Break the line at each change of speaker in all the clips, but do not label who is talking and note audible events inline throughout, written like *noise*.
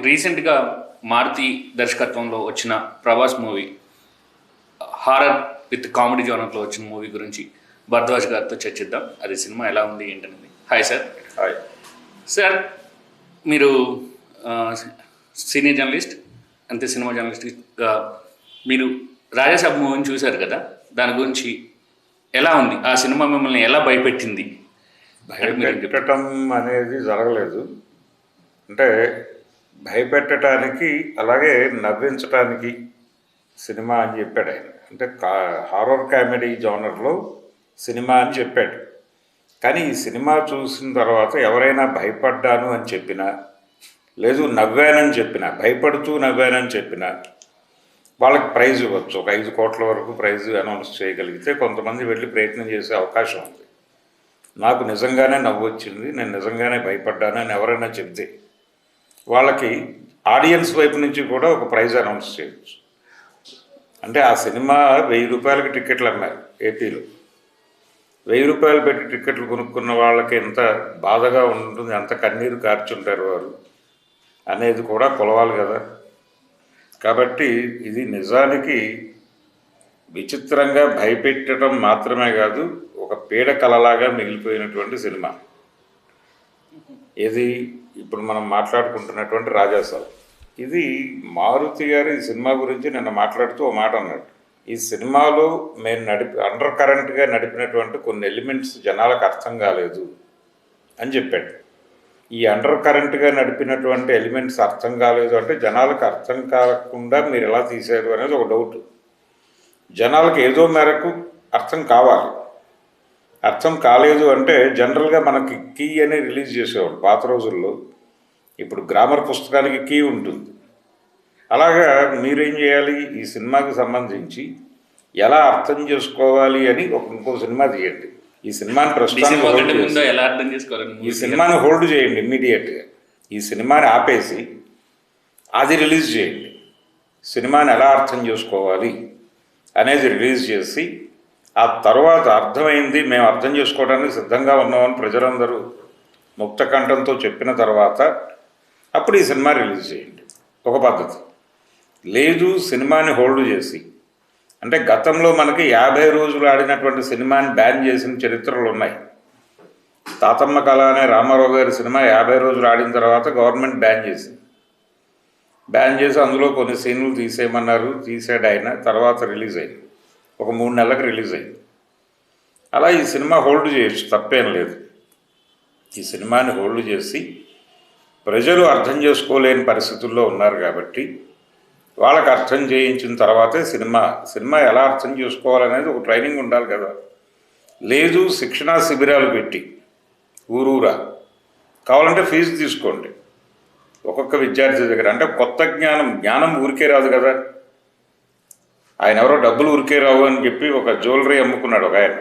రీసెంట్గా మారుతి దర్శకత్వంలో వచ్చిన Prabhas movie horror with comedy జోనర్లో వచ్చిన మూవీ గురించి భరద్వాజ్ గారితో చర్చిద్దాం. అది సినిమా ఎలా ఉంది ఏంటనేది. హాయ్ సార్
హాయ్
సార్ మీరు సీనియర్ జర్నలిస్ట్ అంతే సినిమా జర్నలిస్ట్గా మీరు రాజాసాబ్ మూవీని చూశారు కదా దాని గురించి ఎలా ఉంది? ఆ సినిమా మిమ్మల్ని ఎలా భయపెట్టింది?
భయపెట్టడం అనేది జరగలేదు. అంటే భయపెట్టడానికి అలాగే నవ్వించటానికి సినిమా అని చెప్పాడు ఆయన. అంటే కా హారర్ కామెడీ జోనర్లో సినిమా అని చెప్పాడు. కానీ ఈ సినిమా చూసిన తర్వాత ఎవరైనా భయపడ్డాను అని చెప్పినా లేదు నవ్వానని చెప్పినా భయపడుతూ నవ్వానని చెప్పినా వాళ్ళకి ప్రైజ్ ఇవ్వచ్చు. ఒక ఐదు కోట్ల వరకు ప్రైజ్ అనౌన్స్ చేయగలిగితే కొంతమంది వెళ్ళి ప్రయత్నం చేసే అవకాశం ఉంది. నాకు నిజంగానే నవ్వు వచ్చింది నేను నిజంగానే భయపడ్డాను అని ఎవరైనా చెప్తే వాళ్ళకి ఆడియన్స్ వైపు నుంచి కూడా ఒక ప్రైజ్ అనౌన్స్ చేయొచ్చు. అంటే ఆ సినిమా వెయ్యి రూపాయలకి టిక్కెట్లు అమ్మారు ఏపీలో. వెయ్యి రూపాయలు పెట్టి టిక్కెట్లు కొనుక్కున్న వాళ్ళకి ఎంత బాధగా ఉంటుంది ఎంత కన్నీరు కార్చుంటారు వారు అనేది కూడా కొలవాలి కదా. కాబట్టి ఇది నిజానికి విచిత్రంగా భయపెట్టడం మాత్రమే కాదు ఒక పీడ కలలాగా మిగిలిపోయినటువంటి సినిమా. ఇది ఇప్పుడు మనం మాట్లాడుకుంటున్నటువంటి రాజాసాబ్ ఇది మారుతి గారు ఈ సినిమా గురించి నిన్న మాట్లాడుతూ ఓ మాట అన్నాడు. ఈ సినిమాలో మేము నడిపి అండర్ కరెంట్గా నడిపినటువంటి కొన్ని ఎలిమెంట్స్ జనాలకు అర్థం కాలేదు అని చెప్పాడు. ఈ అండర్ కరెంట్గా నడిపినటువంటి ఎలిమెంట్స్ అర్థం కాలేదు అంటే జనాలకు అర్థం కాకుండా మీరు ఎలా తీసారు అనేది ఒక డౌట్ జనాలకు ఏదో మేరకు అర్థం కావాలి. అర్థం కాలేదు అంటే జనరల్గా మనకి కీ అని రిలీజ్ చేసేవాడు పాత రోజుల్లో. ఇప్పుడు గ్రామర్ పుస్తకానికి కీ ఉంటుంది. అలాగా మీరేం చేయాలి? ఈ సినిమాకి సంబంధించి ఎలా అర్థం చేసుకోవాలి అని ఒక ఇంకో సినిమా తీయండి. ఈ సినిమాని
చేసుకోవాలని
ఈ సినిమాని హోల్డ్ చేయండి ఇమ్మీడియట్గా ఈ సినిమాని ఆపేసి అది రిలీజ్ చేయండి. సినిమాని ఎలా అర్థం చేసుకోవాలి అనేది రిలీజ్ చేసి ఆ తర్వాత అర్థమైంది మేము అర్థం చేసుకోవడానికి సిద్ధంగా ఉన్నామని ప్రజలందరూ ముక్త కంఠంతో చెప్పిన తర్వాత అప్పుడు ఈ సినిమా రిలీజ్ చేయండి. ఒక పద్ధతి. లేదు సినిమాని హోల్డ్ చేసి అంటే గతంలో మనకి యాభై రోజులు ఆడినటువంటి సినిమాని బ్యాన్ చేసిన చరిత్రలు ఉన్నాయి. తాతమ్మ కళ అనే రామారావు గారి సినిమా యాభై రోజులు ఆడిన తర్వాత గవర్నమెంట్ బ్యాన్ చేసింది. బ్యాన్ చేసి అందులో కొన్ని సీన్లు తీసేయమన్నారు తీసాడు ఆయన తర్వాత రిలీజ్ అయింది. ఒక మూడు నెలలకు రిలీజ్ అయింది. అలా ఈ సినిమా హోల్డ్ చేయొచ్చు తప్పేం లేదు. ఈ సినిమాని హోల్డ్ చేసి ప్రజలు అర్థం చేసుకోలేని పరిస్థితుల్లో ఉన్నారు కాబట్టి వాళ్ళకి అర్థం చేయించిన తర్వాతే సినిమా సినిమా ఎలా అర్థం చేసుకోవాలనేది ఒక ట్రైనింగ్ ఉండాలి కదా. లేదు శిక్షణా శిబిరాలు పెట్టి ఊరూరా. కావాలంటే ఫీజు తీసుకోండి. ఒక్కొక్క విద్యార్థి దగ్గర అంటే కొత్త జ్ఞానం జ్ఞానం ఊరికే రాదు కదా. ఆయన ఎవరో డబ్బులు ఊరికే రావు అని చెప్పి ఒక జ్యువెలరీ అమ్ముకున్నాడు ఒక ఆయన.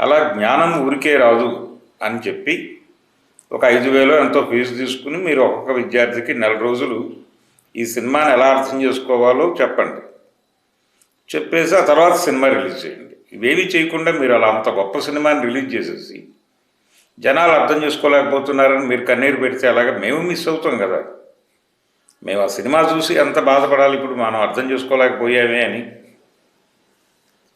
అలా జ్ఞానం ఊరికే రాదు అని చెప్పి ఒక ఐదు వేలు ఎంతో ఫీజు తీసుకుని మీరు ఒక్కొక్క విద్యార్థికి నెల రోజులు ఈ సినిమాని ఎలా అర్థం చేసుకోవాలో చెప్పండి. చెప్పేసి ఆ తర్వాత సినిమా రిలీజ్ చేయండి. ఇవేవి చేయకుండా మీరు అలా అంత గొప్ప సినిమాని రిలీజ్ చేసేసి జనాలు అర్థం చేసుకోలేకపోతున్నారని మీరు కన్నీరు పెడితే అలాగే మేము మిస్ అవుతాం కదా. మేము ఆ సినిమా చూసి ఎంత బాధపడాలి ఇప్పుడు మనం అర్థం చేసుకోలేకపోయామే అని.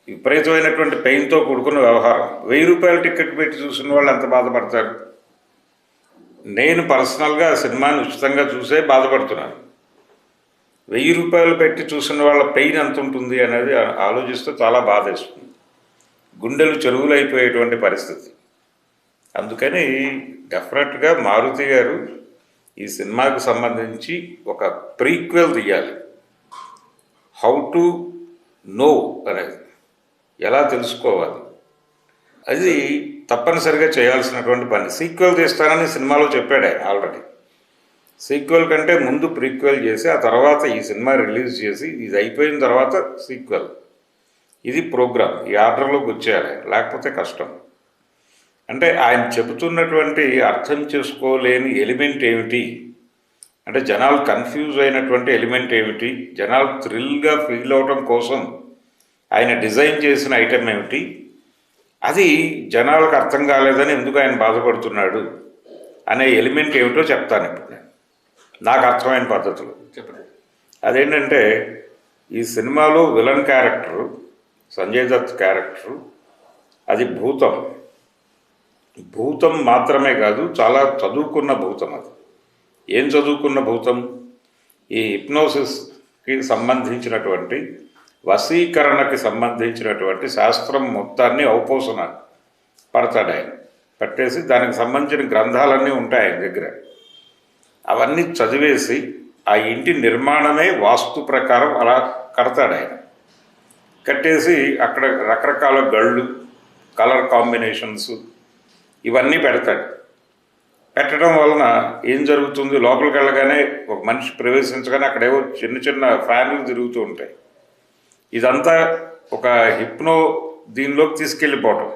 విపరీతమైనటువంటి పెయిన్తో కూడుకున్న వ్యవహారం. వెయ్యి రూపాయల టికెట్ పెట్టి చూసిన వాళ్ళు ఎంత బాధపడతారు? నేను పర్సనల్గా సినిమాని ఉచితంగా చూసే బాధపడుతున్నాను. వెయ్యి రూపాయలు పెట్టి చూసిన వాళ్ళ పెయిన్ ఎంత ఉంటుంది అనేది ఆలోచిస్తే చాలా బాధేస్తుంది గుండెలు చెరువులు అయిపోయేటువంటి పరిస్థితి. అందుకని డెఫినెట్గా మారుతి గారు ఈ సినిమాకు సంబంధించి ఒక ప్రీక్వెల్ తీయాలి. హౌ టు నో అనేది. ఎలా తెలుసుకోవాలి. అది తప్పనిసరిగా చేయాల్సినటువంటి పని. సీక్వెల్ తీస్తానని సినిమాలో చెప్పాడు ఆయన ఆల్రెడీ. సీక్వెల్ కంటే ముందు ప్రీక్వెల్ చేసి ఆ తర్వాత ఈ సినిమా రిలీజ్ చేసి ఇది అయిపోయిన తర్వాత సీక్వెల్. ఇది ప్రోగ్రామ్. ఈ ఆర్డర్లోకి వచ్చేయాలి. లేకపోతే కష్టం. అంటే ఆయన చెబుతున్నటువంటి అర్థం చేసుకోలేని ఎలిమెంట్ ఏమిటి? అంటే జనాలు కన్ఫ్యూజ్ అయినటువంటి ఎలిమెంట్ ఏమిటి? జనాలు థ్రిల్గా ఫీల్ అవటం కోసం ఆయన డిజైన్ చేసిన ఐటెం ఏమిటి? అది జనాలకు అర్థం కాలేదని ఎందుకు ఆయన బాధపడుతున్నాడు అనే ఎలిమెంట్ ఏమిటో చెప్తాను ఇప్పుడు నేను. నాకు అర్థమైన పద్ధతులు.
చెప్పండి.
అదేంటంటే ఈ సినిమాలో villain character Sanjay Dutt character అది భూతం. భూతం మాత్రమే కాదు చాలా చదువుకున్న భూతం అది. ఏం చదువుకున్న భూతం? ఈ హిప్నోసిస్కి సంబంధించినటువంటి వశీకరణకి సంబంధించినటువంటి శాస్త్రం మొత్తాన్ని ఔపోసన పడతాడు ఆయన. పట్టేసి దానికి సంబంధించిన గ్రంథాలన్నీ ఉంటాయి ఆయన దగ్గర. అవన్నీ చదివేసి ఆ ఇంటి నిర్మాణమే వాస్తు ప్రకారం అలా కడతాడు ఆయన. కట్టేసి అక్కడ రకరకాల గళ్ళు కలర్ కాంబినేషన్స్ ఇవన్నీ పెడతాడు. పెట్టడం వలన ఏం జరుగుతుంది? లోపలికి వెళ్ళగానే ఒక మనిషి ప్రవేశించగానే అక్కడేవో చిన్న చిన్న ఫ్యాన్లు తిరుగుతూ ఉంటాయి. ఇదంతా ఒక హిప్నో దీనిలోకి తీసుకెళ్ళిపోవటం.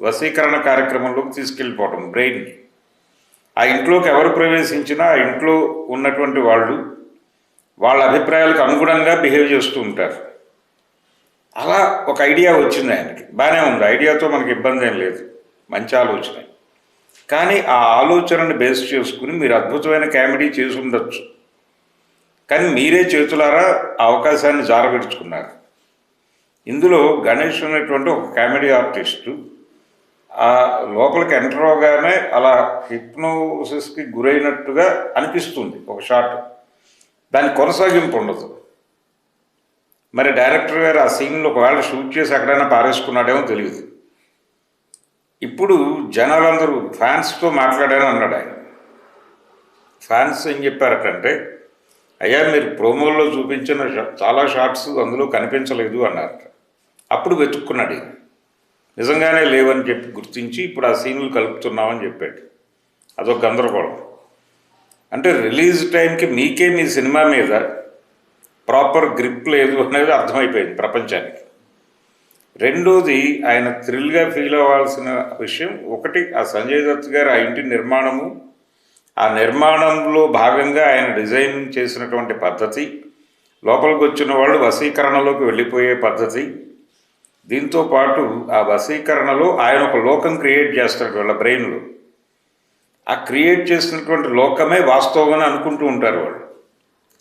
వశీకరణ కార్యక్రమంలోకి తీసుకెళ్ళిపోవటం బ్రెయిన్ని. ఆ ఇంట్లోకి ఎవరు ప్రవేశించినా ఆ ఇంట్లో ఉన్నటువంటి వాళ్ళు వాళ్ళ అభిప్రాయాలకు అనుగుణంగా బిహేవ్ చేస్తూ ఉంటారు. అలా ఒక ఐడియా వచ్చింది ఆయనకి. బాగానే ఉంది. ఐడియాతో మనకి ఇబ్బంది ఏం లేదు. మంచి ఆలోచన. కానీ ఆ ఆలోచనని బేస్ చేసుకుని మీరు అద్భుతమైన కామెడీ చేసి ఉండొచ్చు. కానీ మీరే చేతులారా ఆ అవకాశాన్ని జారబెడుచుకున్నారు. ఇందులో గణేష్ అనేటువంటి ఒక కామెడీ ఆర్టిస్టు ఆ లోపలికి ఎంటర్ అవగానే అలా హిప్నోసిస్కి గురైనట్టుగా అనిపిస్తుంది ఒక షాట్. దాని కొనసాగింపు ఉండదు. మరి డైరెక్టర్ గారు ఆ సీన్లో ఒకవేళ షూట్ చేసి ఎక్కడైనా పారేసుకున్నాడేమో తెలియదు. ఇప్పుడు జనాలందరూ ఫ్యాన్స్తో మాట్లాడాను అన్నాడు ఆయన. ఫ్యాన్స్ ఏం చెప్పారటంటే అయ్యా మీరు ప్రోమోల్లో చూపించిన చాలా షార్ట్స్ అందులో కనిపించలేదు అన్నారట అప్పుడు వెతుక్కున్నాడు నిజంగానే లేవని చెప్పి గుర్తించి ఇప్పుడు ఆ సీన్లు కలుపుతున్నామని చెప్పాడు. అదొక గందరగోళం. అంటే రిలీజ్ టైంకి మీకే మీ సినిమా మీద ప్రాపర్ గ్రిప్ లేదు అనేది అర్థమైపోయింది ప్రపంచానికి. రెండోది ఆయన థ్రిల్గా ఫీల్ అవ్వాల్సిన విషయం ఒకటి ఆ సంజయ్ దత్ గారు ఆ ఇంటి నిర్మాణము. ఆ నిర్మాణంలో భాగంగా ఆయన డిజైన్ చేసినటువంటి పద్ధతి లోపలికి వచ్చిన వాళ్ళు వసీకరణలోకి వెళ్ళిపోయే పద్ధతి. దీంతో పాటు ఆ వసీకరణలో ఆయన ఒక లోకం క్రియేట్ చేస్తాడు వాళ్ళ బ్రెయిన్లో. ఆ క్రియేట్ చేసినటువంటి లోకమే వాస్తవం అని అనుకుంటూ ఉంటారు వాళ్ళు.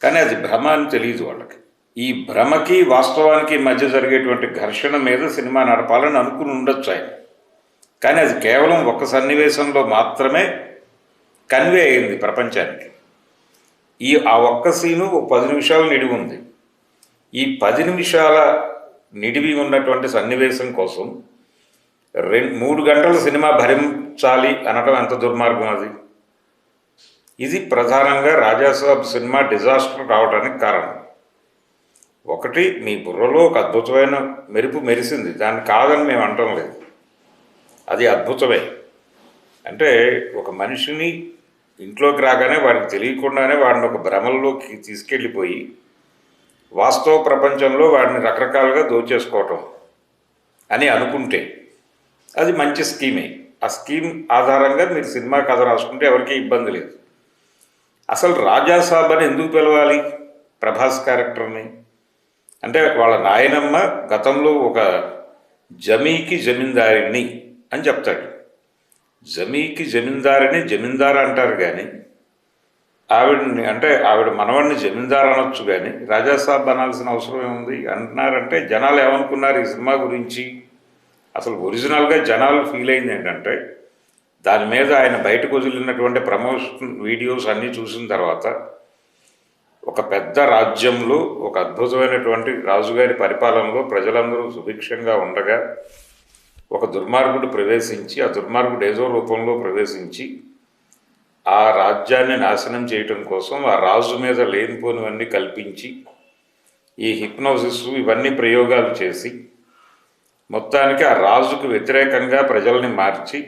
కానీ అది భ్రమ అని తెలియదు వాళ్ళకి. ఈ భ్రమకి వాస్తవానికి మధ్య జరిగేటువంటి ఘర్షణ మీద సినిమా నడపాలని అనుకుని ఉండొచ్చు ఆయన. కానీ అది కేవలం ఒక సన్నివేశంలో మాత్రమే కన్వే అయింది ప్రపంచానికి. ఈ ఆ ఒక్క సీను ఒక పది నిమిషాలు నిడివి ఉంది. ఈ పది నిమిషాల నిడివి ఉన్నటువంటి సన్నివేశం కోసం రెండు మూడు గంటల సినిమా భరించాలి అనడం ఎంత దుర్మార్గం అది? ఇది ప్రధానంగా రాజాసాబ్ సినిమా డిజాస్టర్ రావడానికి కారణం. ఒకటి మీ బుర్రలో ఒక అద్భుతమైన మెరుపు మెరిసింది. దాన్ని కాదని మేము అంటం లేదు. అది అద్భుతమే. అంటే ఒక మనిషిని ఇంట్లోకి రాగానే వాడికి తెలియకుండానే వాడిని ఒక భ్రమల్లోకి తీసుకెళ్ళిపోయి వాస్తవ ప్రపంచంలో వాడిని రకరకాలుగా దోచేసుకోవటం అని అనుకుంటే అది మంచి స్కీమే. ఆ స్కీమ్ ఆధారంగా మీరు సినిమా కథ రాసుకుంటే ఎవరికీ ఇబ్బంది లేదు. అసలు రాజాసాబ్ అని ఎందుకు పిలవాలి? ప్రభాస్ క్యారెక్టర్ని? అంటే వాళ్ళ నాయనమ్మ గతంలో ఒక జమీకి జమీందారిని అని చెప్తాడు. జమీకి జమీందారిని జమీందారు అంటారు కానీ ఆవిడని అంటే ఆవిడ మనవడిని జమీందారు అనొచ్చు కానీ రాజాసాబ్ అనాల్సిన అవసరం ఏముంది? అంటున్నారంటే జనాలు ఏమనుకున్నారు ఈ సినిమా గురించి? అసలు ఒరిజినల్గా జనాలు ఫీల్ అయింది ఏంటంటే దాని మీద ఆయన బయటకు వదిలినటువంటి ప్రమోషన్ వీడియోస్ అన్నీ చూసిన తర్వాత ఒక పెద్ద రాజ్యంలో ఒక అద్భుతమైనటువంటి రాజుగారి పరిపాలనలో ప్రజలందరూ సుభిక్షంగా ఉండగా ఒక దుర్మార్గుడు ప్రవేశించి ఆ దుర్మార్గుడు ఏదో రూపంలో ప్రవేశించి ఆ రాజ్యాన్ని నాశనం చేయటం కోసం ఆ రాజు మీద లేనిపోనివన్నీ కల్పించి ఈ హిప్నోసిస్ ఇవన్నీ ప్రయోగాలు చేసి మొత్తానికి ఆ రాజుకు వ్యతిరేకంగా ప్రజల్ని మార్చి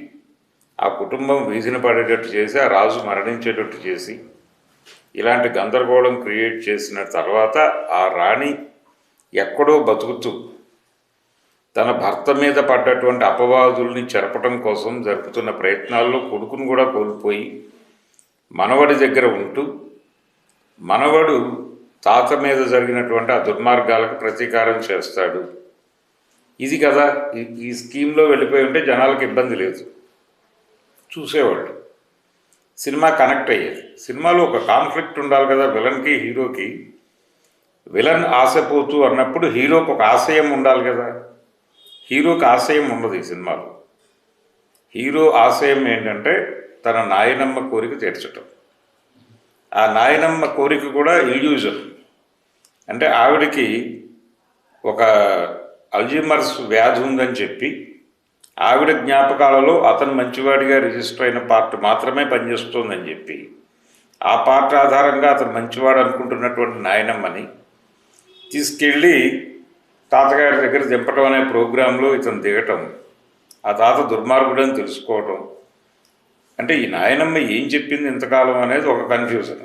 ఆ కుటుంబం వీధిన పడేటట్టు చేసి ఆ రాజు మరణించేటట్టు చేసి ఇలాంటి గందరగోళం క్రియేట్ చేసిన తర్వాత ఆ రాణి ఎక్కడో బతుకుతూ తన భర్త మీద పడ్డటువంటి అపవాదుల్ని చెరపటం కోసం జరుపుతున్న ప్రయత్నాల్లో కొడుకును కూడా కోల్పోయి మనవడి దగ్గర ఉంటూ మనవడు తాత మీద జరిగినటువంటి ఆ దుర్మార్గాలకు ప్రతీకారం చేస్తాడు. ఇది కదా ఈ- స్కీమ్లో వెళ్ళిపోయి ఉంటే జనాలకు ఇబ్బంది లేదు. చూసేవాళ్ళు. సినిమా కనెక్ట్ అయ్యేది. సినిమాలో ఒక కాన్ఫ్లిక్ట్ ఉండాలి కదా విలన్కి హీరోకి. విలన్ ఆశపోతూ అన్నప్పుడు హీరోకి ఒక ఆశయం ఉండాలి కదా. హీరోకి ఆశయం ఉండదు ఈ సినిమాలో. హీరో ఆశయం ఏంటంటే తన నాయనమ్మ కోరిక తీర్చటం. ఆ నాయనమ్మ కోరిక కూడా ఇల్యూజన్. అంటే ఆవిడకి ఒక అల్జిమర్స్ వ్యాధి ఉందని చెప్పి ఆవిడ జ్ఞాపకాలలో అతను మంచివాడిగా రిజిస్టర్ అయిన పార్ట్ మాత్రమే పనిచేస్తోందని చెప్పి ఆ పార్ట్ ఆధారంగా అతను మంచివాడు అనుకుంటున్నటువంటి నాయనమ్మని తీసుకెళ్ళి తాతగారి దగ్గర దింపటం అనే ప్రోగ్రాంలో ఇతను దిగటం ఆ తాత దుర్మార్గుడని తెలుసుకోవటం. అంటే ఈ నాయనమ్మ ఏం చెప్పింది ఇంతకాలం అనేది ఒక కన్ఫ్యూజన్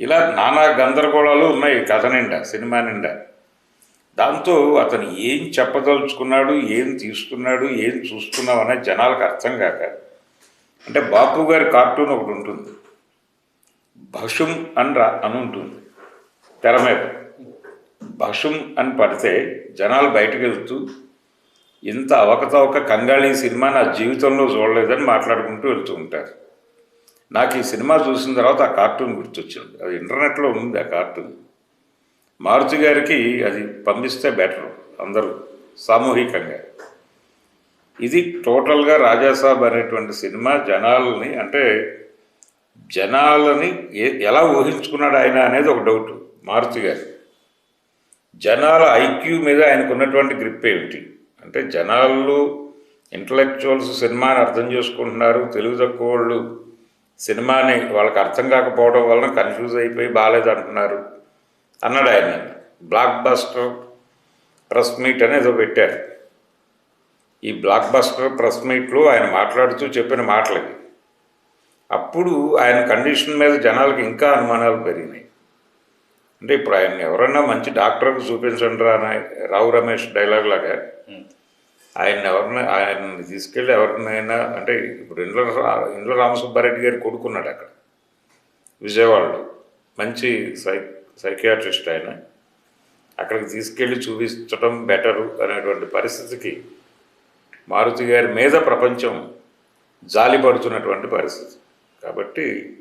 ఇలా నానా గందరగోళాలు ఉన్నాయి కథ నిండా సినిమా నిండా. దాంతో అతను ఏం చెప్పదలుచుకున్నాడు ఏం తీసుకున్నాడు ఏం చూసుకున్నావు అనేది జనాలకు అర్థం కాక అంటే బాపు గారి కార్టూన్ ఒకటి ఉంటుంది. భషుం అని రా అని ఉంటుంది. తెర మీద. భషుం అని పడితే జనాలు బయటకు వెళ్తూ ఇంత అవకతవక కంగాళి సినిమా నా జీవితంలో చూడలేదని మాట్లాడుకుంటూ వెళ్తూ ఉంటారు. నాకు ఈ సినిమా చూసిన తర్వాత ఆ కార్టూన్ గుర్తొచ్చింది. అది ఇంటర్నెట్లో ఉంది ఆ కార్టూన్. మారుతి గారికి అది పంపిస్తే బెటర్ అందరూ సామూహికంగా. ఇది టోటల్గా రాజాసాబ్ అనేటువంటి సినిమా జనాలని అంటే జనాలని ఏ ఎలా ఊహించుకున్నాడు ఆయన అనేది ఒక డౌట్ మారుతి గారు. జనాల ఐక్యూ మీద ఆయనకు ఉన్నటువంటి గ్రిప్ ఏమిటి? అంటే జనాలు ఇంటలెక్చువల్స్ సినిమాని అర్థం చేసుకుంటున్నారు తెలుగు తక్కువ వాళ్ళు సినిమాని వాళ్ళకి అర్థం కాకపోవడం వలన కన్ఫ్యూజ్ అయిపోయి బాగాలేదు అంటున్నారు అన్నాడు ఆయన బ్లాక్ బస్టర్ ప్రెస్ మీట్ అని ఏదో పెట్టారు ఈ బ్లాక్ బస్టర్ ప్రెస్ మీట్లో ఆయన మాట్లాడుతూ చెప్పిన మాటలకి. అప్పుడు ఆయన కండిషన్ మీద జనాలకు ఇంకా అనుమానాలు పెరిగినాయి. అంటే ఇప్పుడు ఆయన ఎవరన్నా మంచి డాక్టర్కి చూపించండి రా అని రావు రమేష్ డైలాగ్ లాగా. ఆయన ఎవరిని ఆయన్ని తీసుకెళ్ళి ఎవరినైనా అంటే ఇప్పుడు ఇండ్ల ఇండ్ల రామసుబ్బారెడ్డి గారు కొడుకున్నాడు అక్కడ. విజయవాడలో మంచి సై సైకియాట్రిస్ట్ ఆయన అక్కడికి తీసుకెళ్ళి చూపించడం బెటరు అనేటువంటి పరిస్థితికి మారుతి గారి మీద ప్రపంచం జాలిపడుతున్నటువంటి పరిస్థితి. కాబట్టి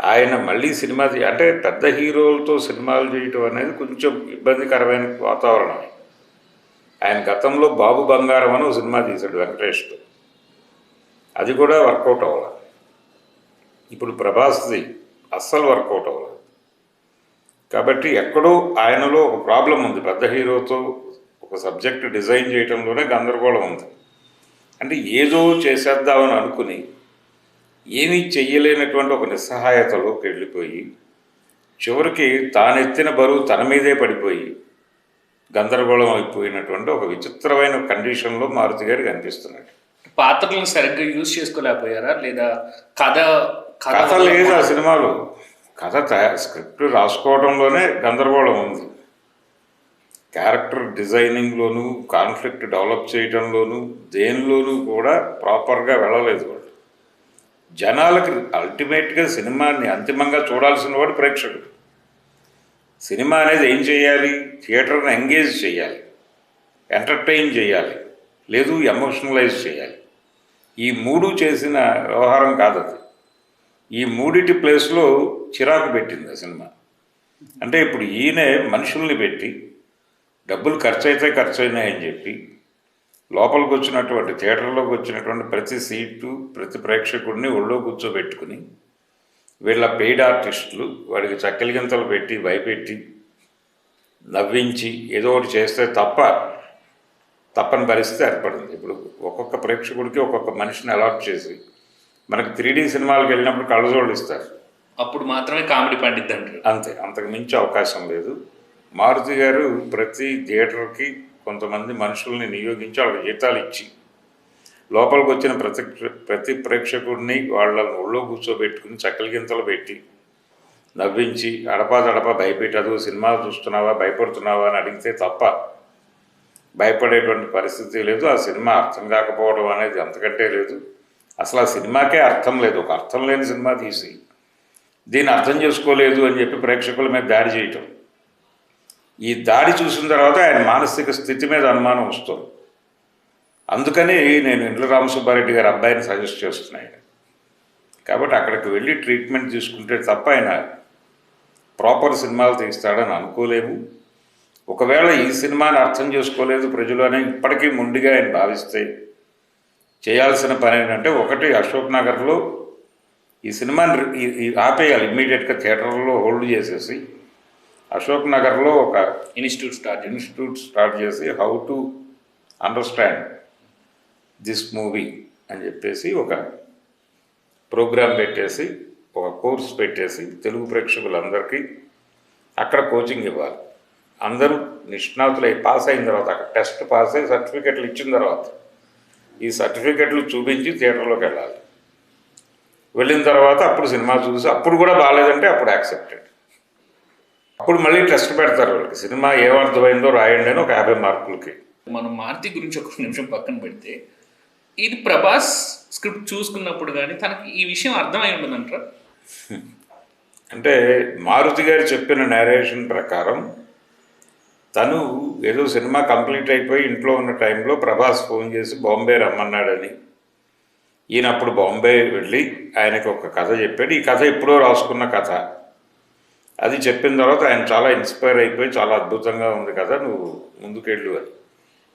ఆయన మళ్ళీ సినిమా అంటే పెద్ద హీరోలతో సినిమాలు చేయటం అనేది కొంచెం ఇబ్బందికరమైన వాతావరణం. ఆయన గతంలో బాబు బంగారం అని ఒక సినిమా తీశాడు వెంకటేష్తో. అది కూడా వర్కౌట్ అవ్వాలి. ఇప్పుడు ప్రభాస్ది అస్సలు వర్కౌట్ అవ్వలేదు కాబట్టి ఎక్కడో ఆయనలో ఒక ప్రాబ్లం ఉంది. పెద్ద హీరోతో ఒక సబ్జెక్ట్ డిజైన్ చేయటంలోనే గందరగోళం ఉంది. అంటే ఏదో చేసేద్దామని అనుకుని ఏమీ చెయ్యలేనటువంటి ఒక నిస్సహాయతలోకి వెళ్ళిపోయి చివరికి తానెత్తిన బరువు తన మీదే పడిపోయి గందరగోళం అయిపోయినటువంటి ఒక విచిత్రమైన కండిషన్లో మారుతి గారు కనిపిస్తున్నాడు.
పాత్రలను సరిగ్గా యూజ్ చేసుకోలేకపోయారా? లేదా కథ
కథ లేదు ఆ సినిమాలో. కథ స్క్రిప్ట్ రాసుకోవడంలోనే గందరగోళం ఉంది. క్యారెక్టర్ డిజైనింగ్లోను కాన్ఫ్లిక్ట్ డెవలప్ చేయడంలోను దేనిలోనూ కూడా ప్రాపర్గా వెళ్ళలేదు వాళ్ళు జనాలకి అల్టిమేట్గా సినిమాని అంతిమంగా చూడాల్సిన వాడు ప్రేక్షకుడు. సినిమా అనేది ఏం చేయాలి? థియేటర్ని ఎంగేజ్ చేయాలి. ఎంటర్టైన్ చేయాలి. లేదు ఎమోషనలైజ్ చేయాలి. ఈ మూడు చేసిన వ్యవహారం కాదు అది ఈ మూడిటి ప్లేస్లో చిరాకు పెట్టింది ఆ సినిమా. అంటే ఇప్పుడు ఈయనే మనుషుల్ని పెట్టి డబ్బులు ఖర్చు అయితే ఖర్చు అయినాయని చెప్పి లోపలికి వచ్చినటువంటి థియేటర్లోకి వచ్చినటువంటి ప్రతి సీటు ప్రతి ప్రేక్షకుడిని ఒళ్ళో కూర్చోబెట్టుకుని వీళ్ళ పెయిడ్ ఆర్టిస్టులు వాడికి చక్కెల గింతలు పెట్టి భయపెట్టి నవ్వించి ఏదో ఒకటి చేస్తే తప్ప తప్పని పరిస్థితి ఏర్పడింది. ఇప్పుడు ఒక్కొక్క ప్రేక్షకుడికి ఒక్కొక్క మనిషిని అలాట్ చేసి మనకి త్రీ డీ సినిమాలకు వెళ్ళినప్పుడు కళ్ళజోళ్ళు ఇస్తారు.
అప్పుడు మాత్రమే కామెడీ పండిద్ది అంటారు
అంతే అంతకు మించి అవకాశం లేదు. మారుతి గారు ప్రతి థియేటర్కి కొంతమంది మనుషుల్ని నియోగించి వాళ్ళకి జీతాలు ఇచ్చి లోపలికి వచ్చిన ప్రతి ప్రతి ప్రేక్షకుడిని వాళ్ళని ఒళ్ళో కూర్చోబెట్టుకుని చక్కల గింతలు పెట్టి నవ్వించి అడపా దడపా భయపెట్టదు సినిమా చూస్తున్నావా భయపడుతున్నావా అని అడిగితే తప్ప భయపడేటువంటి పరిస్థితి లేదు. ఆ సినిమా అర్థం కాకపోవడం అనేది అంతకంటే లేదు. అసలు ఆ సినిమాకే అర్థం లేదు. ఒక అర్థం లేని సినిమా తీసి దీన్ని అర్థం చేసుకోలేదు అని చెప్పి ప్రేక్షకుల మీద దాడి చేయటం. ఈ దాడి చూసిన తర్వాత ఆయన మానసిక స్థితి మీద అనుమానం వస్తుంది. అందుకని నేను ఇండ్ల రామసుబ్బారెడ్డి గారి అబ్బాయిని సజెస్ట్ చేస్తున్నాను కాబట్టి అక్కడికి వెళ్ళి ట్రీట్మెంట్ తీసుకుంటే తప్ప ఆయన ప్రాపర్ సినిమాలు తీస్తాడని అనుకోలేము. ఒకవేళ ఈ సినిమాని అర్థం చేసుకోలేదు ప్రజలు అని ఇప్పటికీ ముందుగా ఆయన భావిస్తే చేయాల్సిన పని ఏంటంటే ఒకటి అశోక్ నగర్లో ఈ సినిమాని ఆపేయాలి ఇమ్మీడియట్గా థియేటర్లో హోల్డ్ చేసేసి అశోక్ నగర్లో ఒక
ఇన్స్టిట్యూట్ స్టార్ట్
ఇన్స్టిట్యూట్ స్టార్ట్ చేసి how to understand this movie అని చెప్పేసి ఒక ప్రోగ్రాం పెట్టేసి ఒక కోర్స్ పెట్టేసి తెలుగు ప్రేక్షకులందరికీ అక్కడ కోచింగ్ ఇవ్వాలి. అందరూ నిష్ణాతులై పాస్ అయిన తర్వాత అక్కడ టెస్ట్ పాస్ అయ్యి సర్టిఫికెట్లు ఇచ్చిన తర్వాత ఈ సర్టిఫికెట్లు చూపించి థియేటర్లోకి వెళ్ళాలి. వెళ్ళిన తర్వాత అప్పుడు సినిమా చూసి అప్పుడు కూడా బాగాలేదంటే అప్పుడు యాక్సెప్టెడ్. అప్పుడు మళ్ళీ టెస్ట్ పెడతారు వాళ్ళకి. సినిమా ఏమర్థమైందో రాయండి అని ఒక యాభై మార్కులకి.
మనం మారుతి గురించి ఒక నిమిషం పక్కన పెడితే ఇది ప్రభాస్ స్క్రిప్ట్ చూసుకున్నప్పుడు కానీ తనకి ఈ విషయం అర్థమై ఉండదంటారా? *laughs*
అంటే మారుతి గారు చెప్పిన నేరేషన్ ప్రకారం తను ఏదో సినిమా కంప్లీట్ అయిపోయి ఇంట్లో ఉన్న టైంలో ప్రభాస్ ఫోన్ చేసి బాంబే రమ్మన్నాడని ఈయన అప్పుడు బాంబే వెళ్ళి ఆయనకు ఒక కథ చెప్పాడు. ఈ కథ ఎప్పుడో రాసుకున్న కథ. అది చెప్పిన తర్వాత ఆయన చాలా ఇన్స్పైర్ అయిపోయి చాలా అద్భుతంగా ఉంది కదా నువ్వు ముందుకెళ్ళు అని.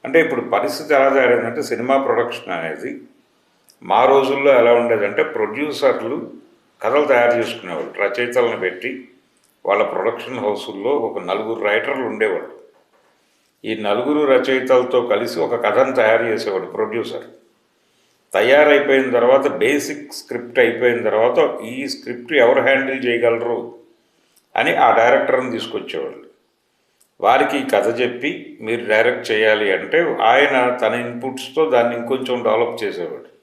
అంటే ఇప్పుడు పరిస్థితి ఎలా తయారైందంటే సినిమా ప్రొడక్షన్ అనేది మా రోజుల్లో ఎలా ఉండేదంటే ప్రొడ్యూసర్లు కథలు తయారు చేసుకునేవాళ్ళు రచయితలను పెట్టి వాళ్ళ ప్రొడక్షన్ హౌసుల్లో ఒక నలుగురు రైటర్లు ఉండేవాళ్ళు. ఈ నలుగురు రచయితలతో కలిసి ఒక కథను తయారు చేసేవాడు ప్రొడ్యూసర్. తయారైపోయిన తర్వాత బేసిక్ స్క్రిప్ట్ అయిపోయిన తర్వాత ఈ స్క్రిప్ట్ ఎవరు హ్యాండిల్ చేయగలరు అని ఆ డైరెక్టర్ని తీసుకొచ్చేవాళ్ళు. వారికి ఈ కథ చెప్పి మీరు డైరెక్ట్ చేయాలి అంటే ఆయన తన ఇన్పుట్స్తో దాన్ని ఇంకొంచెం డెవలప్ చేసేవాడు.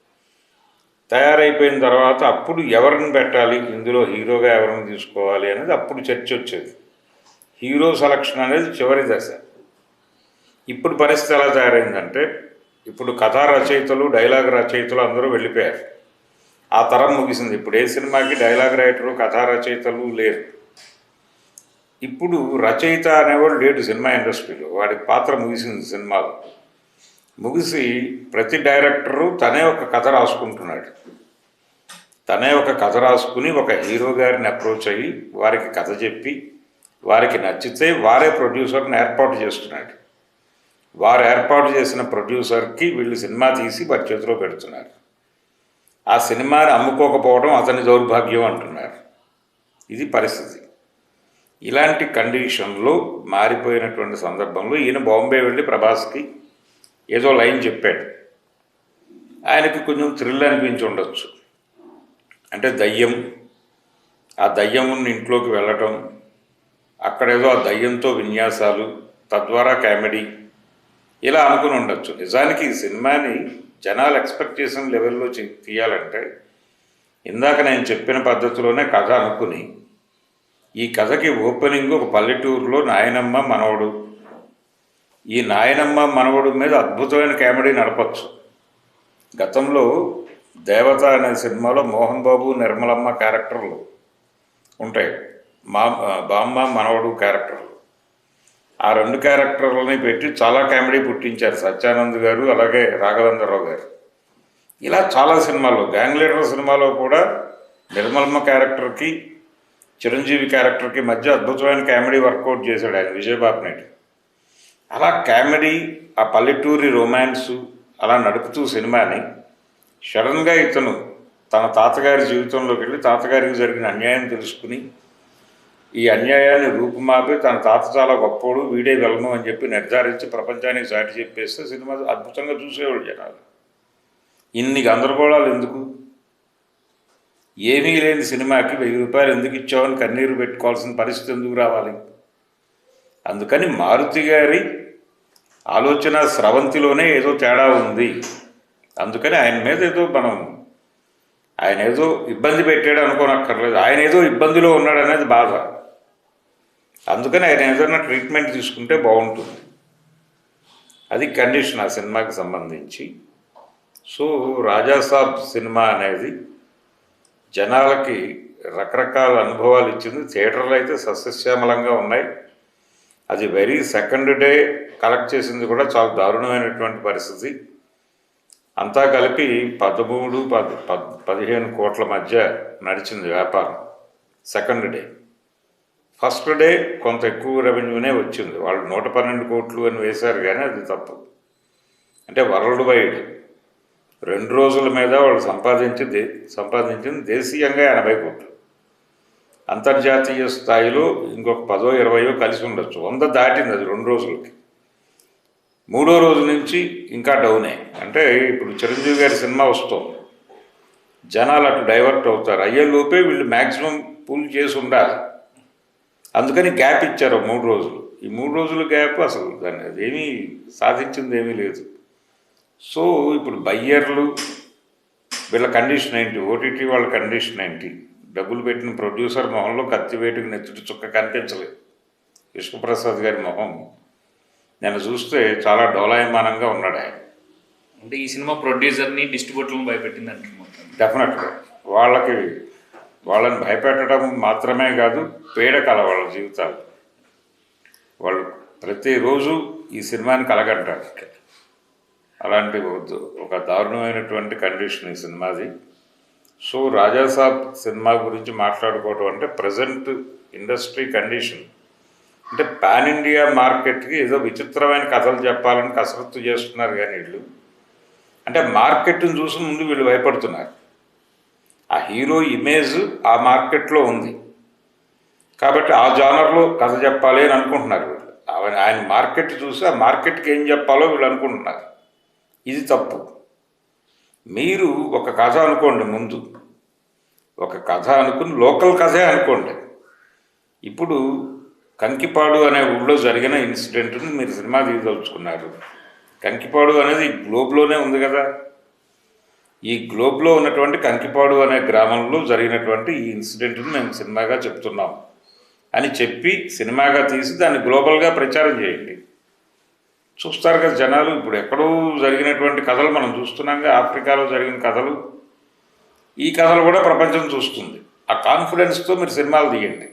తయారైపోయిన తర్వాత అప్పుడు ఎవరిని పెట్టాలి ఇందులో హీరోగా ఎవరిని తీసుకోవాలి అనేది అప్పుడు చర్చ వచ్చేది. హీరో సెలక్షన్ అనేది చివరి దశ. ఇప్పుడు పరిస్థితి ఎలా తయారైందంటే ఇప్పుడు కథా రచయితలు డైలాగ్ రచయితలు అందరూ వెళ్ళిపోయారు. ఆ తరం ముగిసింది. ఇప్పుడు ఏ సినిమాకి డైలాగ్ రైటరు కథా రచయితలు లేరు. ఇప్పుడు రచయిత అనేవాడు లేడు సినిమా ఇండస్ట్రీలో. వాడి పాత్ర ముగిసింది సినిమాలో. ముగిసి ప్రతి డైరెక్టరు తనే ఒక కథ రాసుకుంటున్నాడు. తనే ఒక కథ రాసుకుని ఒక హీరో గారిని అప్రోచ్ అయ్యి వారికి కథ చెప్పి వారికి నచ్చితే వారే ప్రొడ్యూసర్ని ఏర్పాటు చేస్తున్నాడు. వారు ఏర్పాటు చేసిన ప్రొడ్యూసర్కి వీళ్ళు సినిమా తీసి వారి చేతిలో పెడుతున్నారు. ఆ సినిమాని అమ్ముకోకపోవడం అతని దౌర్భాగ్యం అంటున్నారు. ఇది పరిస్థితి. ఇలాంటి కండిషన్లో మారిపోయినటువంటి సందర్భంలో ఈయన బాంబే వెళ్ళి ప్రభాస్కి ఏదో లైన్ చెప్పాడు. ఆయనకి కొంచెం థ్రిల్ అనిపించి ఉండొచ్చు. అంటే దయ్యం ఆ దయ్యం ఉన్న ఇంట్లోకి వెళ్ళటం అక్కడేదో ఆ దయ్యంతో విన్యాసాలు తద్వారా కామెడీ ఇలా అనుకుని ఉండొచ్చు. నిజానికి ఈ సినిమాని జనాలు ఎక్స్పెక్ట్ చేసిన లెవెల్లో తీయాలంటే ఇందాక నేను చెప్పిన పద్ధతిలోనే కథ అనుకుని ఈ కథకి ఓపెనింగ్ ఒక పల్లెటూరులో నాయనమ్మ మనవడు. ఈ నాయనమ్మ మనవడు మీద అద్భుతమైన కామెడీ నడపచ్చు. గతంలో దేవత అనే సినిమాలో మోహన్ బాబు నిర్మలమ్మ క్యారెక్టర్లు ఉంటాయి. మా బామ్మ మనవడు క్యారెక్టర్లు. ఆ రెండు క్యారెక్టర్లని పెట్టి చాలా కామెడీ పుట్టించారు సత్యానంద్ గారు అలాగే రాఘవేంద్రరావు గారు. ఇలా చాలా సినిమాల్లో గ్యాంగ్ లీడర్ సినిమాలో కూడా నిర్మలమ్మ క్యారెక్టర్కి చిరంజీవి క్యారెక్టర్కి మధ్య అద్భుతమైన కామెడీ వర్కౌట్ చేశాడు ఆయన విజయబాబు నాయుడు అలా కామెడీ ఆ పల్లెటూరి రొమాన్సు అలా నడుపుతూ సినిమాని సడన్గా ఇతను తన తాతగారి జీవితంలోకి వెళ్ళి తాతగారికి జరిగిన అన్యాయం తెలుసుకుని ఈ అన్యాయాన్ని రూపుమాపి తన తాత చాలా గొప్పోడు వీడే వెళ్ళను అని చెప్పి నిర్ధారించి ప్రపంచానికి సాటి చెప్పేస్తే సినిమా అద్భుతంగా చూసేవాళ్ళు జనాలు. ఇన్ని గందరగోళాలు ఎందుకు? ఏమీ లేని సినిమాకి వెయ్యి రూపాయలు ఎందుకు ఇచ్చావని కన్నీరు పెట్టుకోవాల్సిన పరిస్థితి ఎందుకు రావాలి? అందుకని మారుతి గారి ఆలోచన స్రవంతిలోనే ఏదో తేడా ఉంది. అందుకని ఆయన మీద ఏదో మనం ఆయన ఏదో ఇబ్బంది పెట్టాడు అనుకోనక్కర్లేదు. ఆయన ఏదో ఇబ్బందిలో ఉన్నాడు అనేది బాధ. అందుకని ఆయన ఏదైనా ట్రీట్మెంట్ తీసుకుంటే బాగుంటుంది. అది కండిషన్ ఆ సినిమాకి సంబంధించి. సో రాజాసాబ్ సినిమా అనేది జనాలకి రకరకాల అనుభవాలు ఇచ్చింది. థియేటర్లు అయితే సస్యశ్యామలంగా ఉన్నాయి. అది వెరీ సెకండ్ డే కలెక్ట్ చేసింది కూడా చాలా దారుణమైనటువంటి పరిస్థితి. అంతా కలిపి పదమూడు పద్ పదిహేను కోట్ల మధ్య నడిచింది వ్యాపారం. Second day. ఫస్ట్ డే కొంత ఎక్కువ రెవెన్యూనే వచ్చింది. వాళ్ళు నూట పన్నెండు కోట్లు అని వేశారు కానీ అది తప్పు. అంటే వరల్డ్ వైడ్ రెండు రోజుల మీద వాళ్ళు సంపాదించి దే సంపాదించింది దేశీయంగా ఎనభై కోట్లు. అంతర్జాతీయ స్థాయిలో ఇంకొక పదో ఇరవయో కలిసి ఉండొచ్చు. వంద దాటింది అది రెండు రోజులకి. మూడో రోజు నుంచి ఇంకా డౌనే అంటే ఇప్పుడు చిరంజీవి గారి సినిమా వస్తుంది. జనాలు అటు డైవర్ట్ అవుతారు. అయ్యే లోపే వీళ్ళు మ్యాక్సిమం పుల్ చేసి ఉండాలి. అందుకని గ్యాప్ ఇచ్చారు మూడు రోజులు. ఈ మూడు రోజుల గ్యాప్ అసలు దాన్ని అదేమీ సాధించింది ఏమీ లేదు. సో ఇప్పుడు బయ్యర్లు వీళ్ళ కండిషన్ ఏంటి? ఓటీటీ వాళ్ళ కండిషన్ ఏంటి? డబ్బులు పెట్టిన ప్రొడ్యూసర్ మొహంలో కత్తి వేటుకు నెత్తుటి చుక్క కనిపించలేదు. విష్ణుప్రసాద్ గారి మొహం. నేను చూస్తే చాలా డోలాయమానంగా ఉన్నాడు ఆయన.
అంటే ఈ సినిమా ప్రొడ్యూసర్ని డిస్ట్రిబ్యూటర్లను భయపెట్టింది మొత్తం.
డెఫినెట్గా. వాళ్ళకి వాళ్ళని భయపెట్టడం మాత్రమే కాదు పీడ కల వాళ్ళ జీవితాలు. వాళ్ళు ప్రతిరోజు ఈ సినిమాని కలగంటారు. అలాంటి ఒక దారుణమైనటువంటి కండిషన్ ఈ సినిమాది. సో రాజాసాబ్ సినిమా గురించి మాట్లాడుకోవటం అంటే ప్రజెంట్ ఇండస్ట్రీ కండిషన్. అంటే పాన్ ఇండియా మార్కెట్కి ఏదో విచిత్రమైన కథలు చెప్పాలని కసరత్తు చేస్తున్నారు కానీ వీళ్ళు. అంటే మార్కెట్ని చూసి ముందు వీళ్ళు భయపడుతున్నారు. ఆ హీరో ఇమేజ్ ఆ మార్కెట్లో ఉంది. కాబట్టి ఆ జానర్లో కథ చెప్పాలి అని అనుకుంటున్నారు వీళ్ళు. ఆయన ఆయన మార్కెట్ చూసి ఆ మార్కెట్కి ఏం చెప్పాలో వీళ్ళు అనుకుంటున్నారు. ఇది తప్పు. మీరు ఒక కథ అనుకోండి ముందు. ఒక కథ అనుకుని లోకల్ కథే అనుకోండి. ఇప్పుడు కంకిపాడు అనే ఊళ్ళో జరిగిన ఇన్సిడెంట్ని మీరు సినిమా తీయదలుచుకున్నారు. కంకిపాడు అనేది గ్లోబ్లోనే ఉంది కదా. ఈ గ్లోబ్లో ఉన్నటువంటి కంకిపాడు అనే గ్రామంలో జరిగినటువంటి ఈ ఇన్సిడెంట్ని మేము సినిమాగా చెప్తున్నాం అని చెప్పి సినిమాగా తీసి దాన్ని గ్లోబల్గా ప్రచారం చేయండి. చూస్తారు కదా జనాలు ఇప్పుడు ఎక్కడో జరిగినటువంటి కథలు మనం చూస్తున్నాంగా ఆఫ్రికాలో జరిగిన కథలు. ఈ కథలు కూడా ప్రపంచం చూస్తుంది. ఆ కాన్ఫిడెన్స్తో మీరు సినిమాలు తీయండి.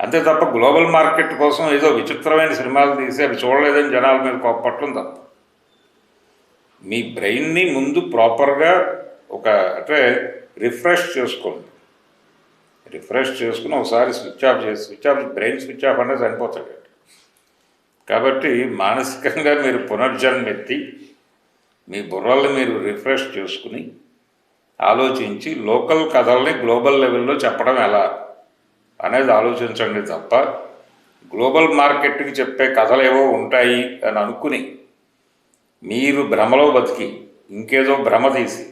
అంతే తప్ప గ్లోబల్ మార్కెట్ కోసం ఏదో విచిత్రమైన సినిమాలు తీసి అవి చూడలేదని జనాల మీద కోప్పట్టడం తప్ప. మీ బ్రెయిన్ని ముందు ప్రాపర్గా ఒక అంటే రిఫ్రెష్ చేసుకోండి. రిఫ్రెష్ చేసుకుని ఒకసారి స్విచ్ ఆఫ్ చేసి switch off brain switch off అనేది చనిపోతాడు కాబట్టి మానసికంగా మీరు పునర్జన్మెత్తి మీ బుర్రల్ని మీరు రిఫ్రెష్ చేసుకుని ఆలోచించి లోకల్ కథల్ని గ్లోబల్ లెవెల్లో చెప్పడం ఎలా అనేది ఆలోచించండి తప్ప గ్లోబల్ మార్కెట్కి చెప్పే కథలు ఏవో ఉంటాయి అని అనుకుని మీరు భ్రమలో బతికి ఇంకేదో భ్రమ తీసి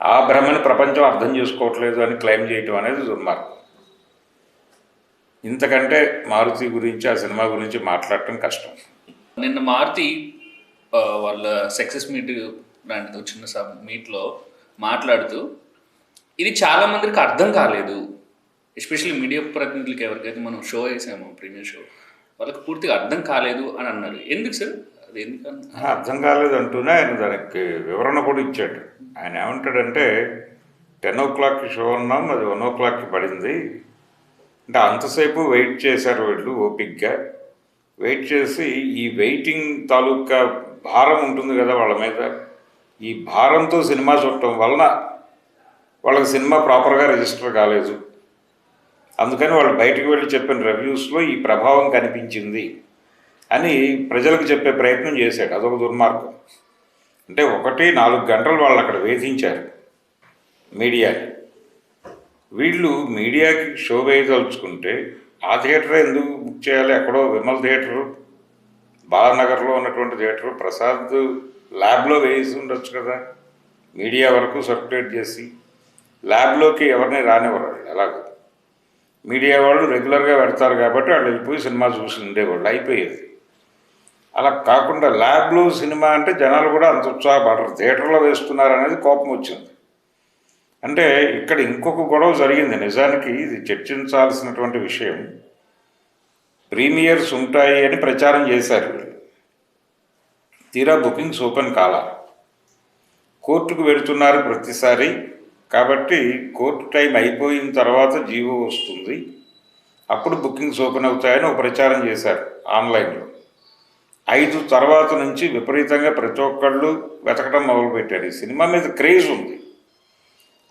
ఆ భ్రమని ప్రపంచం అర్థం చేసుకోవట్లేదు అని క్లెయిమ్ చేయటం అనేది దుర్మార్గం. ఇంతకంటే మారుతి గురించి ఆ సినిమా గురించి మాట్లాడటం కష్టం.
నిన్న మారుతి వాళ్ళ సక్సెస్ మీట్ లాంటిది వచ్చిన మీట్లో మాట్లాడుతూ ఇది చాలా మందికి అర్థం కాలేదు. ఎస్పెషల్లీ మీడియా ప్రతినిధులకి ఎవరికైతే మనం షో వేసామో ప్రీమియర్ షో వాళ్ళకి పూర్తిగా అర్థం కాలేదు అని అన్నారు. ఎందుకు సార్? అది ఎందుకని
అర్థం అర్థం కాలేదంటూనే ఆయన దానికి వివరణ కూడా ఇచ్చాడు. ఆయన ఏమంటాడంటే టెన్ ఓ క్లాక్కి షో ఉన్నాం అది వన్ ఓ క్లాక్కి పడింది. అంటే అంతసేపు వెయిట్ చేశారు వీళ్ళు ఓపిక్గా వెయిట్ చేసి ఈ వెయిటింగ్ తాలూకా భారం ఉంటుంది కదా వాళ్ళ మీద. ఈ భారంతో సినిమా చూడటం వలన వాళ్ళకి సినిమా ప్రాపర్గా రిజిస్టర్ కాలేదు. అందుకని వాళ్ళు బయటకు వెళ్ళి చెప్పిన రివ్యూస్లో ఈ ప్రభావం కనిపించింది. అని ప్రజలకు చెప్పే ప్రయత్నం చేశాడు. అదొక దుర్మార్గం. అంటే ఒకటి నాలుగు గంటలు వాళ్ళు అక్కడ వేధించారు మీడియాని వీళ్ళు మీడియాకి షో వేయదలుచుకుంటే ఆ థియేటర్ ఎందుకు బుక్ చేయాలి? ఎక్కడో విమల్ థియేటరు బాలనగర్లో ఉన్నటువంటి థియేటర్ ప్రసాద్ ల్యాబ్లో వేసి ఉండొచ్చు కదా. మీడియా వరకు సర్క్యులేట్ చేసి ల్యాబ్లోకి ఎవరిని రానివ్వరు వాళ్ళు ఎలాగో. మీడియా వాళ్ళు రెగ్యులర్గా పెడతారు కాబట్టి వాళ్ళు వెళ్ళిపోయి సినిమా చూసి ఉండేవాళ్ళు అయిపోయేది. అలా కాకుండా ల్యాబ్లో సినిమా అంటే జనాలు కూడా అంత ఉత్సాహపడరు. థియేటర్లో వేస్తున్నారు అనేది కోపం వచ్చింది. అంటే ఇక్కడ ఇంకొక గొడవ జరిగింది. నిజానికి ఇది చర్చించాల్సినటువంటి విషయం. ప్రీమియర్స్ ఉంటాయి అని ప్రచారం చేశారు తీరా బుకింగ్స్ ఓపెన్ కాల. కోర్టుకు వెళుతున్నారు ప్రతిసారి. కాబట్టి కోర్టు టైం అయిపోయిన తర్వాత జీవో వస్తుంది. అప్పుడు బుకింగ్స్ ఓపెన్ అవుతాయని ఒక ప్రచారం చేశారు ఆన్లైన్లో. ఐదు తర్వాత నుంచి విపరీతంగా ప్రతి ఒక్కళ్ళు వెతకడం మొదలుపెట్టారు. ఈ సినిమా మీద క్రేజ్ ఉంది.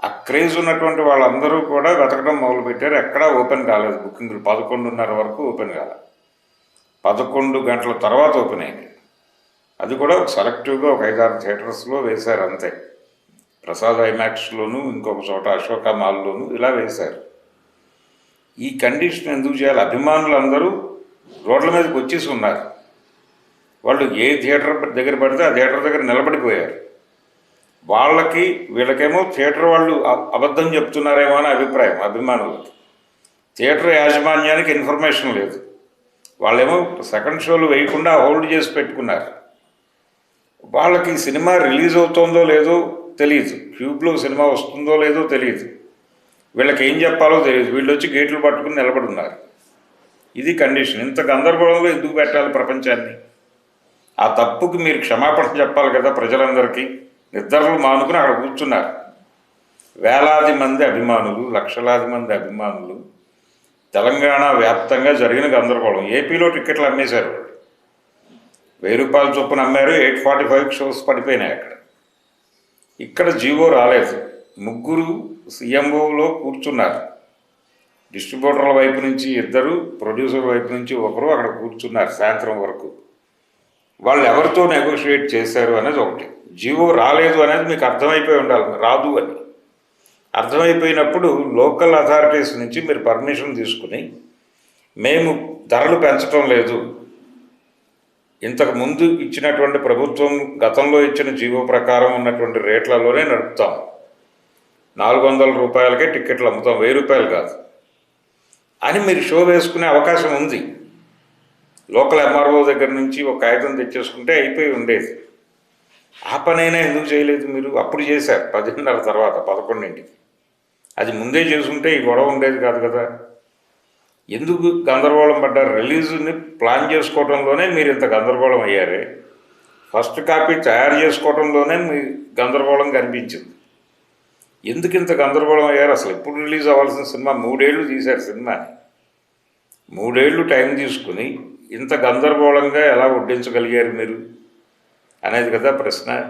ఆ క్రేజ్ ఉన్నటువంటి వాళ్ళందరూ కూడా వెతకడం మొదలుపెట్టారు. ఎక్కడా ఓపెన్ కాలేదు. బుకింగ్లు పదకొండున్నర వరకు ఓపెన్ కాలేదు పదకొండు గంటల తర్వాత ఓపెన్ అయింది. అది కూడా సెలెక్టివ్గా ఒక ఐదారు థియేటర్స్లో వేశారు అంతే. ప్రసాద్ ఐమాక్స్లోను ఇంకొక చోట అశోక మాల్లోను ఇలా వేశారు. ఈ కండిషన్ ఎందుకు చేయాలి? అభిమానులందరూ రోడ్ల మీదకి వచ్చేసి ఉన్నారు. వాళ్ళు ఏ థియేటర్ దగ్గర పడితే ఆ థియేటర్ దగ్గర నిలబడిపోయారు. వాళ్ళకి వీళ్ళకేమో థియేటర్ వాళ్ళు అబద్ధం చెప్తున్నారేమో అని అభిప్రాయం అభిమానులకి థియేటర్ యాజమాన్యానికి ఇన్ఫర్మేషన్ లేదు. వాళ్ళేమో సెకండ్ షోలు వేయకుండా హోల్డ్ చేసి పెట్టుకున్నారు. వాళ్ళకి సినిమా రిలీజ్ అవుతుందో లేదో తెలియదు ట్యూబ్లో సినిమా వస్తుందో లేదో తెలియదు వీళ్ళకి ఏం చెప్పాలో తెలియదు వీళ్ళు వచ్చి గేట్లు పట్టుకుని నిలబడి ఉన్నారు ఇది కండిషన్. ఇంత గందరగోళంలో ఎందుకు పెట్టాలి ప్రపంచాన్ని? ఆ తప్పుకి మీరు క్షమాపణ చెప్పాలి కదా ప్రజలందరికీ. నిద్రలు మానుకుని అక్కడ కూర్చున్నారు. వేలాది మంది అభిమానులు లక్షలాది మంది అభిమానులు తెలంగాణ వ్యాప్తంగా జరిగిన గందరగోళం. ఏపీలో టికెట్లు అమ్మేశారు వెయ్యి రూపాయల చొప్పున అమ్మారు ఎయిట్ ఫార్టీ ఫైవ్ షోస్ పడిపోయినాయి అక్కడ. ఇక్కడ జీవో రాలేదు. ముగ్గురు సీఎంఓలో కూర్చున్నారు. డిస్ట్రిబ్యూటర్ల వైపు నుంచి ఇద్దరు ప్రొడ్యూసర్ వైపు నుంచి ఒకరు అక్కడ కూర్చున్నారు సాయంత్రం వరకు. వాళ్ళు ఎవరితో నెగోషియేట్ చేశారు అనేది ఒకటి. జీవో రాలేదు అనేది మీకు అర్థమైపోయి ఉండాలి రాదు అని. అర్థమైపోయినప్పుడు లోకల్ అథారిటీస్ నుంచి మీరు పర్మిషన్ తీసుకుని మేము ధరలు పెంచడం లేదు. ఇంతకు ముందు ఇచ్చినటువంటి ప్రభుత్వం గతంలో ఇచ్చిన జీవో ప్రకారం ఉన్నటువంటి రేట్లలోనే నడుపుతాం. నాలుగు వందల రూపాయలకే టికెట్లు అమ్ముతాం. వెయ్యి రూపాయలు కాదు. అని మీరు షో వేసుకునే అవకాశం ఉంది. లోకల్ ఎంఆర్ఓ దగ్గర నుంచి ఒక కాగితం తెచ్చేసుకుంటే అయిపోయి ఉండేది. ఆ పనైనా ఎందుకు చేయలేదు మీరు? అప్పుడు చేశారు పదిన్నర తర్వాత పదకొండింటికి. అది ముందే చేసుకుంటే ఈ గొడవ ఉండేది కాదు కదా. ఎందుకు గందరగోళం పడ్డారు? రిలీజ్ని ప్లాన్ చేసుకోవడంలోనే మీరు ఇంత గందరగోళం అయ్యారే. ఫస్ట్ కాపీ తయారు చేసుకోవడంలోనే మీ గందరగోళం కనిపించింది. ఎందుకు ఇంత గందరగోళం అయ్యారు? అసలు ఎప్పుడు రిలీజ్ అవ్వాల్సిన సినిమా? మూడేళ్ళు తీశారు సినిమాని. మూడేళ్ళు టైం తీసుకుని ఇంత గందరగోళంగా ఎలా వడ్డించగలిగారు మీరు? అనేది కదా ప్రశ్న.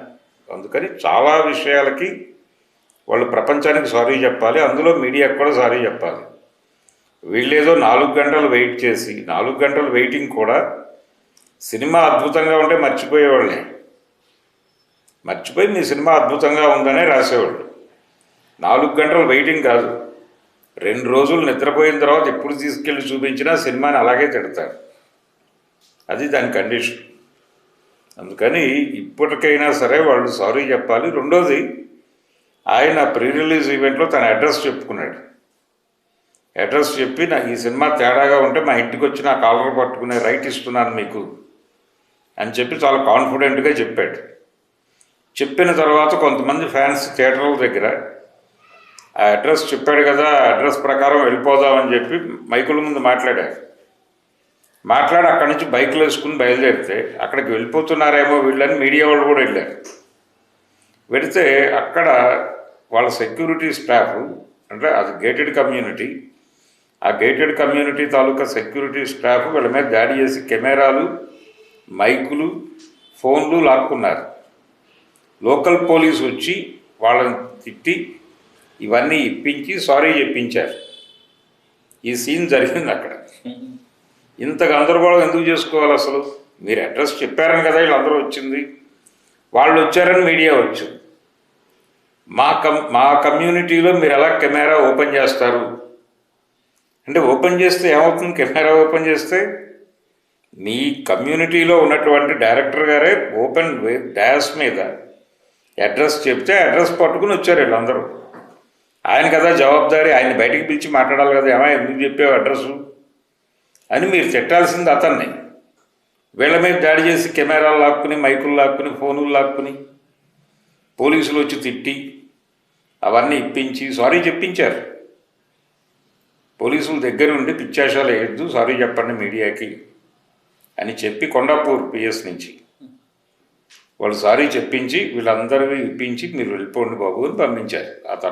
అందుకని చాలా విషయాలకి వాళ్ళు ప్రపంచానికి సారీ చెప్పాలి అందులో మీడియాకు కూడా సారీ చెప్పాలి. వీళ్ళేదో నాలుగు గంటలు వెయిట్ చేసి నాలుగు గంటలు వెయిటింగ్ కూడా సినిమా అద్భుతంగా ఉంటే మర్చిపోయేవాళ్ళే. మర్చిపోయి మీ సినిమా అద్భుతంగా ఉందనే రాసేవాళ్ళు. నాలుగు గంటలు వెయిటింగ్ కాదు. రెండు రోజులు నిద్రపోయిన తర్వాత ఎప్పుడు తీసుకెళ్ళి చూపించినా సినిమాని అలాగే తిడతారు అది దాని కండిషన్. అందుకని ఇప్పటికైనా సరే వాళ్ళు సారీ చెప్పాలి. రెండోది ఆయన ప్రీ రిలీజ్ ఈవెంట్లో తన అడ్రస్ చెప్పుకున్నాడు. అడ్రస్ చెప్పి నా ఈ సినిమా తేడాగా ఉంటే మా ఇంటికి వచ్చి నా కాలర్ పట్టుకునే రైట్ ఇస్తున్నాను మీకు. అని చెప్పి చాలా కాన్ఫిడెంట్గా చెప్పాడు. చెప్పిన తర్వాత కొంతమంది ఫ్యాన్స్ థియేటర్ల దగ్గర ఆ అడ్రస్ చెప్పాడు కదా అడ్రస్ ప్రకారం వెళ్ళిపోదామని చెప్పి మైకుల ముందు మాట్లాడారు. మాట్లాడి అక్కడి నుంచి బైక్లు వేసుకుని బయలుదేరితే అక్కడికి వెళ్ళిపోతున్నారేమో వీళ్ళని మీడియా వాళ్ళు కూడా వెళ్ళారు. వెళితే అక్కడ వాళ్ళ సెక్యూరిటీ స్టాఫ్ అంటే అది గేటెడ్ కమ్యూనిటీ ఆ గేటెడ్ కమ్యూనిటీ తాలూకా సెక్యూరిటీ స్టాఫ్ వీళ్ళ మీద దాడి చేసి కెమెరాలు మైకులు ఫోన్లు లాక్కున్నారు. లోకల్ పోలీస్ వచ్చి వాళ్ళని తిట్టి ఇవన్నీ ఇప్పించి సారీ చెప్పించారు. ఈ సీన్ జరిగింది అక్కడ. *laughs* ఇంత గందరగోళం ఎందుకు చేసుకోవాలి అసలు? మీరు అడ్రస్ చెప్పారని కదా వీళ్ళందరూ వచ్చింది. వాళ్ళు వచ్చారని మీడియా వచ్చింది. మా కమ్ మా కమ్యూనిటీలో మీరు ఎలా కెమెరా ఓపెన్ చేస్తారు? అంటే ఓపెన్ చేస్తే ఏమవుతుంది? కెమెరా ఓపెన్ చేస్తే మీ కమ్యూనిటీలో ఉన్నటువంటి డైరెక్టర్ గారే ఓపెన్ డాష్ మీద అడ్రస్ చెప్తే అడ్రస్ పట్టుకుని వచ్చారు వీళ్ళందరూ. ఆయన కదా జవాబుదారి ఆయన బయటికి పిలిచి మాట్లాడాలి కదా ఏమైనా ఎందుకు చెప్పావు అడ్రస్సు? అని మీరు తిట్టాల్సింది అతన్ని. వీళ్ళ మీద దాడి చేసి కెమెరాలు లాక్కుని మైకులు లాక్కుని ఫోనులు లాక్కుని పోలీసులు వచ్చి తిట్టి అవన్నీ ఇప్పించి సారీ చెప్పించారు. పోలీసుల దగ్గర ఉండి పిచ్చాశాలు వేయద్దు సారీ చెప్పండి మీడియాకి అని చెప్పి కొండాపూర్ పిఎస్ నుంచి వాళ్ళు సారీ చెప్పించి వీళ్ళందరివి ఇప్పించి మీరు వెళ్ళిపోండి బాబు అని పంపించారు. ఆ తర్వాత